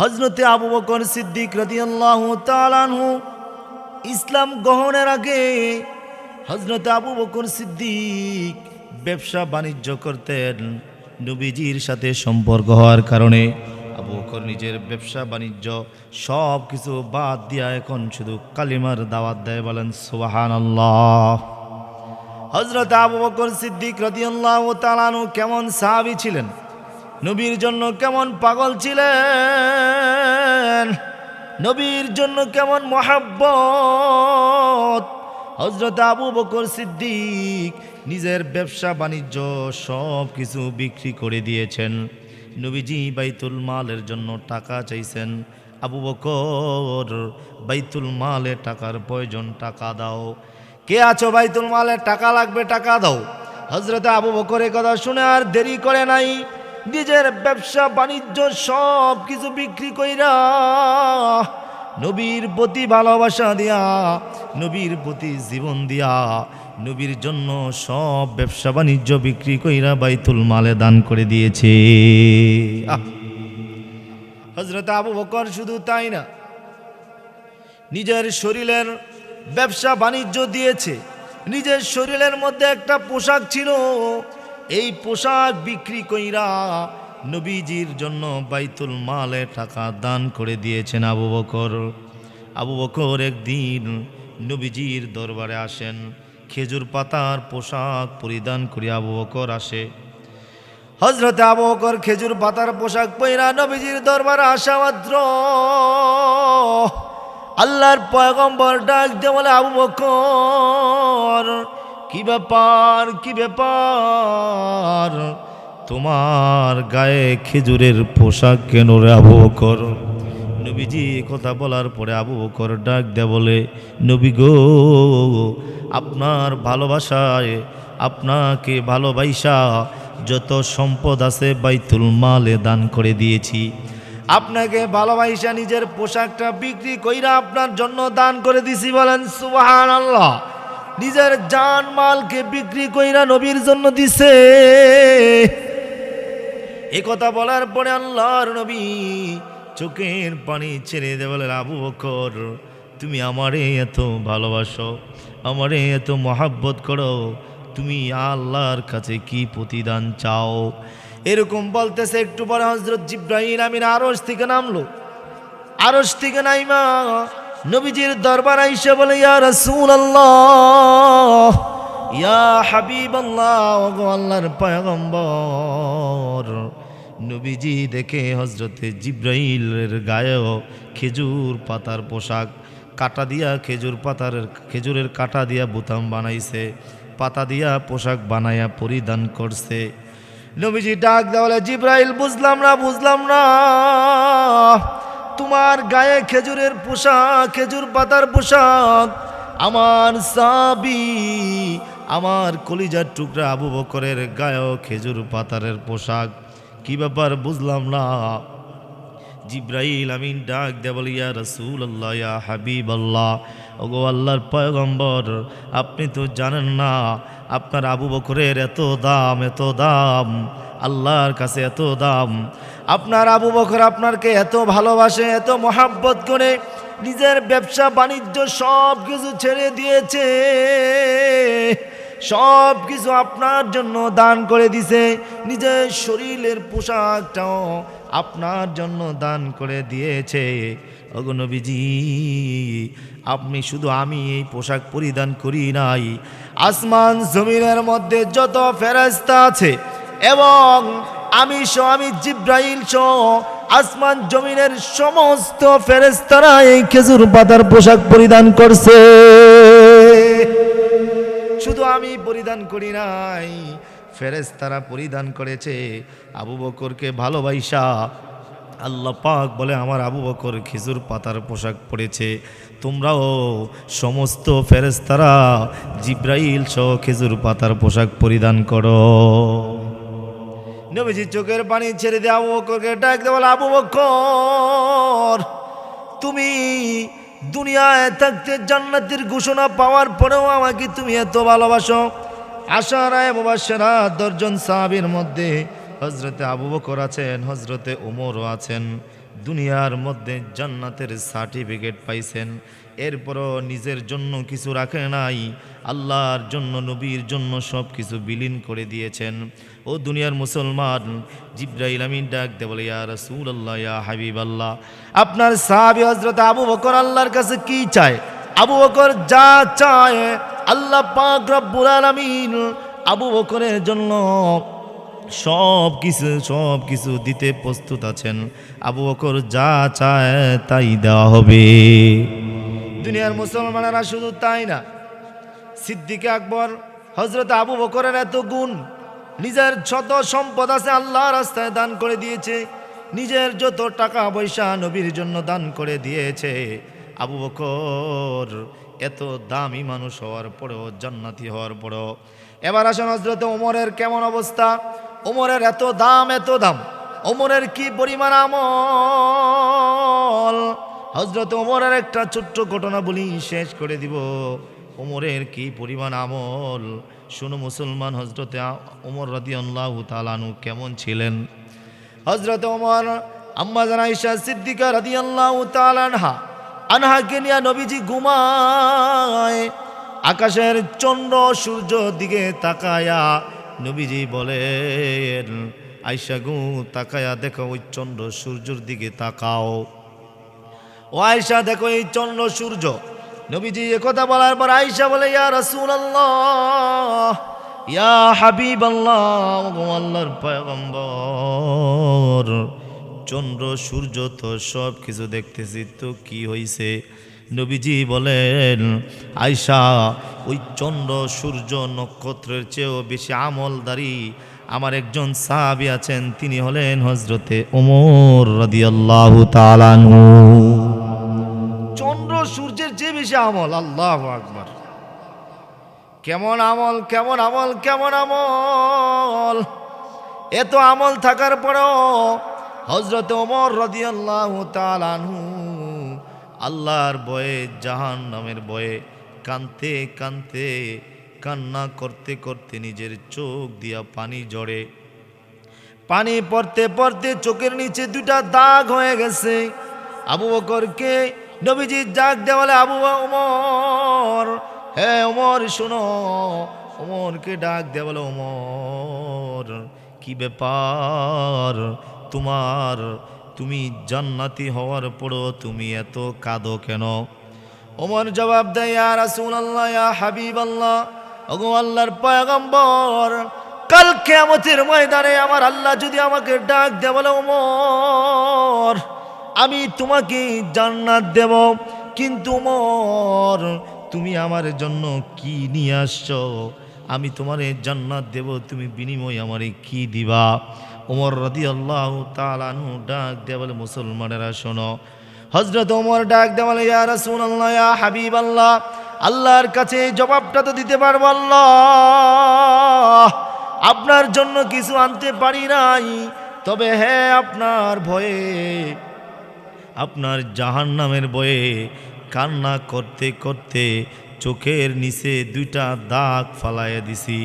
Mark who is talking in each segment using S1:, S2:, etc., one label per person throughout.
S1: হজরতে আবু বকর সিদ্দিক রাদিয়াল্লাহু তাআলাহু ইসলাম গ্রহণের আগে হজরতে আবু বকর সিদ্দিক ব্যবসা বাণিজ্য করতেন। নবীজির সাথে সম্পর্ক হওয়ার কারণে আবু বকর নিজের ব্যবসা বাণিজ্য সব কিছু বাদ দিয়া এখন শুধু কালিমার দাওয়াত দেয় বলেন সুবাহান আল্লাহ হজরত আবু বকর সিদ্দিক রদিয়াল্লাহ তালানু কেমন সাহাবি ছিলেন? নবীর জন্য কেমন পাগল ছিলেন? নবীর জন্য কেমন মহাব্বত? হজরত আবু বকর সিদ্দিক নিজের ব্যবসা, বাণিজ্য সব কিছু বিক্রি করে দিয়েছেন। নবীজি বাইতুল মালের জন্য টাকা চাইছেন। আবু বকর, বাইতুল মালে টাকার প্রয়োজন, টাকা দাও। কে আছো বাইতুল মালে? টাকা লাগবে, টাকা দাও। হজরতে আবু বকর কথা শুনে আর দেরি করে নাই। নিজের ব্যবসা, বাণিজ্য, সব কিছু বিক্রি কইরা নবীর প্রতি ভালোবাসা দিয়া, নবীর প্রতি জীবন দিয়া, নবীর জন্য সব ব্যবসা, বাণিজ্য বিক্রি কইরা বাইতুল মালে দান করে দিয়েছে! হজরত আবু বকর শুধু তাই না, নিজের শরীরের ব্যবসা, বাণিজ্য দিয়েছে নিজের শরীরের মধ্যে একটা পোশাক ছিল এই পোশাক বিক্রি কইরা নবীজির জন্য বাইতুল মালে টাকা দান করে দিয়েছেন আবু বকর। আবু বকর একদিন নবীজির দরবারে আসেন, খেজুর পাতার পোশাক পরিধান করে আবু বকর আসে। হজরতে আবু বকর খেজুর পাতার পোশাক পইরা নবীজির দরবারে আসা মাত্র। আল্লাহর পয়গম্বর ডাক দিয়ে বলে, আবু বকর কি ব্যাপার কি ব্যাপার? তোমার গায়ে খেজুরের পোশাক কেন রে আবু বকর? নবীজি কথা বলার পরে আবু বকর ডাক দেয়া বলে, নবী গো, আপনার ভালোবাসায় আপনাকে ভালোবাসা যত সম্পদ আছে বাইতুল মালে দান করে দিয়েছি। আপনাকে ভালোবাসা নিজের পোশাকটা বিক্রি কইরা আপনার জন্য দান করে দিছি বলেন সুবাহান আল্লাহ নিজের জান মালকে বিক্রি কইরা নবীর জন্য দিছে। এ কথা বলার পরে আল্লাহর নবী চোখের পানি ছেড়ে দে বলে আবু বকর, তুমি আমারে এত ভালোবাসো, আমারে এত মহাব্বত করো, তুমি আল্লাহর কাছে কি প্রতিদান চাও? এরকম বলতেছে একটু পরে হজরত জিব্রাহিম আমিন আরস থেকে নামলো। আরস থেকে নাইমা নবীজির দরবার আইসা বলে, ইয়া রাসূল আল্লাহ ইয়া হাবিব আল্লাহ আল্লাহর পয়গম্বর, নবীজি দেখে হজরতে জিব্রাইলের গায়েও খেজুর পাতার পোশাক, কাটা দিয়া খেজুর পাতার, খেজুরের কাটা দিয়া বোতাম বানাইছে, পাতা দিয়া পোশাক বানাইয়া পরিধান করছে। নবীজি ডাক দেওয়ালে জিব্রাইল, বুঝলাম না বুঝলাম না। তোমার গায়ে খেজুরের পোশাক, খেজুর পাতার পোশাক। আমার সাবি, আমার কলিজার টুকরা আবু বকরের গায়েও খেজুর পাতারের পোশাক। কি ব্যাপার বুঝলাম না। জিব্রাইল আমিন ডাক দে বলি, ইয়া রসুল আল্লাহ ইয়া হাবিব আল্লাহ ওগো আল্লাহর পয়গম্বর, আপনি তো জানেন না আপনার আবু বকরের এত দাম এত দাম, আল্লাহর কাছে এত দাম। আপনার আবু বকর আপনারকে এত ভালোবাসে, এত মহাব্বত করে নিজের ব্যবসা, বাণিজ্য সব কিছু ছেড়ে দিয়েছে। সব কিছু আপনার জন্য দান করে দিছে। নিজের শরীরের পোশাকটাও আপনার জন্য দান করে দিয়েছে। অগনবীজি আপনি শুধু আমি এই পোশাক পরিধান করি নাই। আসমান জমিনের মধ্যে যত ফেরাস্তা আছে এবং আমি সহ, আমি জিব্রাইল সহ, আসমান জমিনের সমস্ত ফেরেস্তারা এই খেজুর পাতার পোশাক পরিধান করছে। শুধু আমি পরিধান করি নাই ফেরেস্তারা পরিধান করেছে। আবু বকরকে ভালোবাসা, আল্লাহ পাক বলে আমার আবু বকর খেজুর পাতার পোশাক পরেছে। তোমরাও সমস্ত ফেরেস্তারা জিব্রাইল সহ খেজুর পাতার পোশাক পরিধান করো। নবীজি চোখের পানি ছেড়ে দেয় আবু বকরকে ডাক দেওয়া আবু বকর তুমি দুনিয়ায় থাকতে জান্নাতের ঘোষণা পাওয়ার পরেও আমাকে তুমি এত ভালোবাসো? আশা রায় সেরা দর্জন সাহাবির মধ্যে হজরতে আবু বকর আছেন হজরতে উমরও আছেন, দুনিয়ার মধ্যে জান্নাতের সার্টিফিকেট পাইছেন। এরপরও নিজের জন্য কিছু রাখে নাই, আল্লাহর জন্য, নবীর জন্য সব কিছু বিলীন করে দিয়েছেন। ও দুনিয়ার মুসলমান, জিব্রাইল আমিন ডাক দে বলে, ইয়া রাসূল আল্লাহ ইয়া হাবিব আল্লাহ আপনার সাহাবী হযরত আবু বকর আল্লাহর কাছে কি চায়? আবু বকর যা চায়, আল্লাহ পাক রব্বুল আলামিন আবু বকরের জন্য সব কিছু সব কিছু দিতে প্রস্তুত আছেন। আবু বকর যা চায় তাই দেওয়া হবে। দুনিয়ার মুসলমানেরা শুধু তাই না, সিদ্দিকে আকবর হজরত আবু বকরের এত গুণ, নিজের যত সম্পদ আছে আল্লাহ রাস্তায় দান করে দিয়েছে, নিজের যত টাকা পয়সা নবীর জন্য দান করে দিয়েছে। আবু বকর এত দামি মানুষ হওয়ার পরেও, জান্নাতি হওয়ার পরেও। এবার আসেন হজরত ওমরের কেমন অবস্থা? ওমরের এত দাম এত দাম। ওমরের কি পরিমাণ আমল? হজরত ওমরের একটা ছোট্ট ঘটনা বলি শেষ করে দিব। ওমরের কি পরিমাণ আমল? শুনো মুসলমান হজরতে ওমর রাদি আল্লাহ তালানু কেমন ছিলেন? হজরত ওমর, আম্মা জানাইশা সিদ্দিকা রাদি আল্লাহ তালানহা আনহাকে নিয়ে নবীজি ঘুমায়। আকাশের চন্দ্র সূর্য দিকে তাকায়া নবীজি বলেন আইসা গু, তাকায়া দেখো ওই চন্দ্র সূর্যর দিকে তাকাও। ও আয়সা দেখো এই চন্দ্র সূর্য। নবীজি কথা বলার পর আয়সা বলে, ইয়া রাসূলুল্লাহ, ইয়া ও আল্লাহর চন্দ্র সূর্য তো সব কিছু দেখতেছি, তো কি হইছে? নবীজি বলেন আয়সা ওই চন্দ্র, সূর্য, নক্ষত্রের চেয়েও বেশি আমলদারি আমার একজন সাহাবী আছেন, তিনি হলেন হজরতে ওমর রাদিয়াল্লাহু তাআলাহু চন্দ্র, সূর্যের চেয়ে বেশি আমল, আল্লাহ আকবার। কেমন আমল কেমন আমল কেমন আমল। এত আমল থাকার পরেও হজরত ওমর রাদিয়াল্লাহু তাআলাহু আল্লাহর বয়ে জাহান নামের বয়ে কানতে কানতে কান্না করতে করতে নিজের চোখ দিয়া পানি জড়ে পানি পড়তে পড়তে চোখের নিচে দুটা দাগ হয়ে গেছে। আবু বকরকে নবীজি ডাক দেওয়ালে, আবু ওমর, হে ওমর, শোনো। ওমরকে ডাক দেওয়ালে ওমর, কি ব্যাপার? তোমার তুমি জান্নাতি হওয়ার পরও তুমি এত কাঁদো কেন? ওমর জবাব দেয়, ইয়া রাসূলুল্লাহ, ইয়া হাবিবাল্লাহ, ওগো আল্লাহর পয়গম্বর, কাল কিয়ামতের ময়দানে আমার আল্লাহ যদি আমাকে ডাক দেয়, বলে, ওমর, আমি তোমাকে জান্নাত দেব। কিন্তু ওমর, তুমি আমার জন্য কি নিয়ে আসছো? আমি তোমারে জান্নাত দেব, তুমি বিনিময় আমারে কি দিবা? ওমর রাদি আল্লাহ তালানু ডাক দেয় বলে, মুসলমানেরা শোনো। হজরত ওমর ডাক দেয় বলে, ইয়া রাসূলুল্লাহ, ইয়া হাবিব আল্লাহ আল্লাহর কাছে জবাবটা তো দিতে পারব, আল্লাহ। আপনার জন্য কিছু আনতে পারি নাই, তবে হ্যাঁ আপনার ভয়ে, আপনার জাহান নামের বয়ে কান্না করতে করতে চোখের নিচে দুইটা দাগ ফালাইয়া দিছি।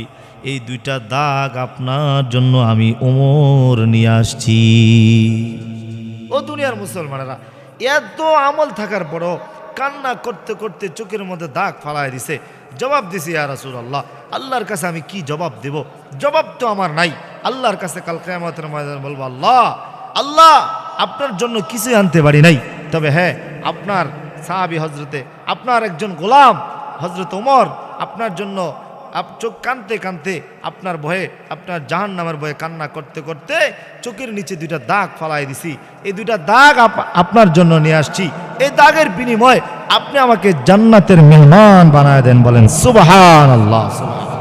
S1: এই দুইটা দাগ আপনার জন্য আমি ওমর নিয়ে আসছি। ও দুনিয়ার মুসলমানেরা, এত আমল থাকার পরও কান্না করতে করতে চোখের মধ্যে দাগ ফালাই দিছে। জবাব দিছি, ইয়া রাসূলুল্লাহ, আল্লাহর কাছে আমি কি জবাব দেব? জবাব তো আমার নাই। আল্লাহর কাছে কাল কিয়ামতের ময়দানে বলব, আল্লাহ আল্লাহ, আপনার জন্য কিছুই আনতে পারি নাই। তবে হ্যাঁ আপনার সাহাবি হজরতে আপনার একজন গোলাম হজরত ওমর, আপনার জন্য আপ চোখ কানতে কানতে আপনার ভয়ে, আপনার জাহান নামের ভয়ে কান্না করতে করতে চোখের নিচে দুইটা দাগ ফালাই দিছি। এই দুইটা দাগ আপ- আপনার জন্য নিয়ে আসছি। এই দাগের বিনিময়ে আপনি আমাকে জান্নাতের মেহমান বানায় দেন বলেন সুবাহান আল্লাহ সুবহান